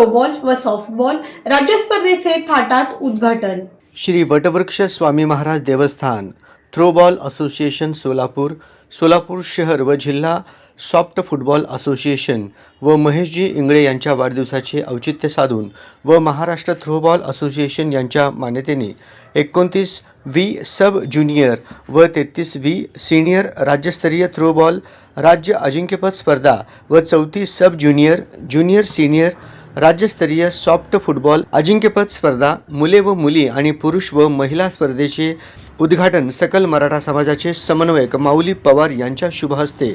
Throwball व softball राज्य स्पर्धेचे थाटात उद्घाटन. श्री वटवृक्ष स्वामी महाराज देवस्थान थ्रोबॉल असोसिएशन सोलापूर सोलापूर शहर व जिल्हा सॉफ्ट फुटबॉल असोसिएशन व महेशजी इंगळे यांच्या वाढदिवसाचे औचित्य साधून व महाराष्ट्र थ्रोबॉल असोसिएशन यांच्या मान्यतेने एकोणतीस व्ही सब ज्युनियर व तेहतीस व्ही सिनियर राज्यस्तरीय थ्रोबॉल राज्य अजिंक्यपद स्पर्धा व चौतीस सब ज्युनियर ज्युनियर सिनियर राज्यस्तरीय सॉफ्ट फुटबॉल अजिंक्यपद स्पर्धा मुले व मुली आणि पुरुष व महिला स्पर्धेचे उद्घाटन सकल मराठा समाजाचे समन्वयक माऊली पवार यांच्या शुभ हस्ते.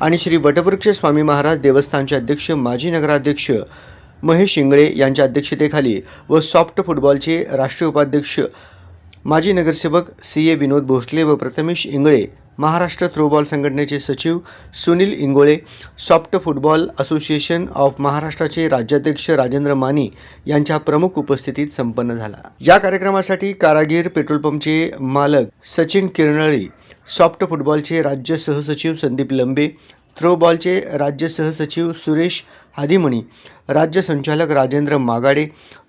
आणि श्री वटवृक्ष स्वामी महाराज देवस्थानचे अध्यक्ष माजी नगराध्यक्ष महेश इंगळे यांच्या अध्यक्षतेखाली व सॉफ्ट फुटबॉलचे राष्ट्रीय उपाध्यक्ष माजी नगरसेवक सी ए विनोद भोसले व प्रथमेश इंगळे महाराष्ट्र थ्रोबॉल संघटनेचे सचिव Sunil Ingole soft football association of महाराष्ट्राचे राज्याध्यक्ष राजेंद्र मानी यांच्या प्रमुख उपस्थितीत संपन्न झाला. या कार्यक्रमासाठी कारागीर पेट्रोल पंपचे मालक सचिन किरणळी सॉफ्ट फुटबॉलचे राज्य सहसचिव संदीप लंबे थ्रोबॉलचे राज्य सहसचिव सुरेश हादिमणी राज्य संचालक राजेंद्र मागाडे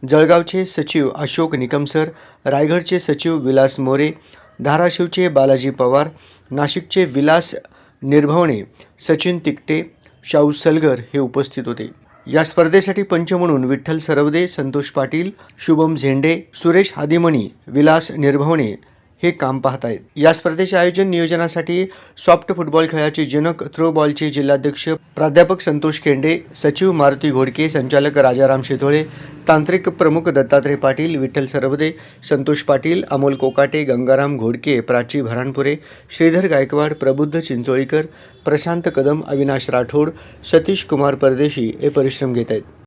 जळगावचे सचिव अशोक निकमसर रायगडचे सचिव विलास मोरे धाराशिवचे बालाजी पवार नाशिकचे विलास निर्भवणे सचिन तिकटे शाहू सलगर हे उपस्थित होते. या स्पर्धेसाठी पंच म्हणून विठ्ठल सरवदे संतोष पाटील शुभम झेंडे सुरेश हादिमणी विलास निर्भवणे हे काम पाहत आहेत या स्पर्धेचे आयोजन नियोजनासाठी सॉफ्ट फुटबॉल खेळाचे जनक थ्रो बॉलचे जिल्हाध्यक्ष प्राध्यापक संतोष खेंडे सचिव मारुती घोडके संचालक राजाराम शितोळे तांत्रिक प्रमुख दत्तात्रय पाटील विठ्ठल सरवदे संतोष पाटील अमोल कोकाटे गंगाराम घोडके प्राची भराणपुरे श्रीधर गायकवाड प्रबुद्ध चिंचोळीकर प्रशांत कदम अविनाश राठोड सतीश कुमार परदेशी हे परिश्रम घेत आहेत